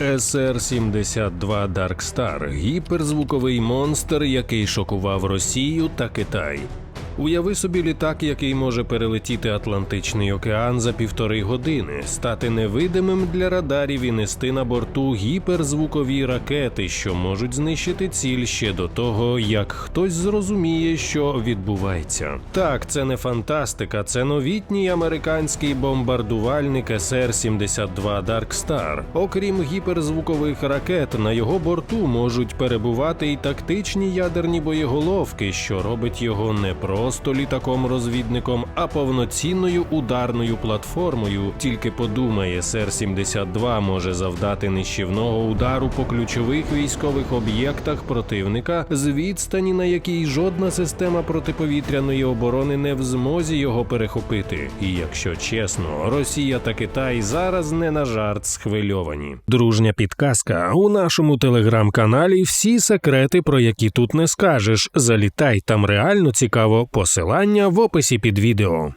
СР-72 Dark Star – гіперзвуковий монстр, який шокував Росію та Китай. Уяви собі літак, який може перелетіти Атлантичний океан за півтори години, стати невидимим для радарів і нести на борту гіперзвукові ракети, що можуть знищити ціль ще до того, як хтось зрозуміє, що відбувається. Так, це не фантастика, це новітній американський бомбардувальник СР-72 Dark Star. Окрім гіперзвукових ракет, на його борту можуть перебувати й тактичні ядерні боєголовки, що робить його не просто літаком-розвідником, а повноцінною ударною платформою. Тільки подумає, СР-72 може завдати нищівного удару по ключових військових об'єктах противника з відстані, на якій жодна система протиповітряної оборони не в змозі його перехопити. І якщо чесно, Росія та Китай зараз не на жарт схвильовані. Дружня підказка у нашому телеграм-каналі. Всі секрети, про які тут не скажеш. Залітай там реально цікаво. Посилання в описі під відео.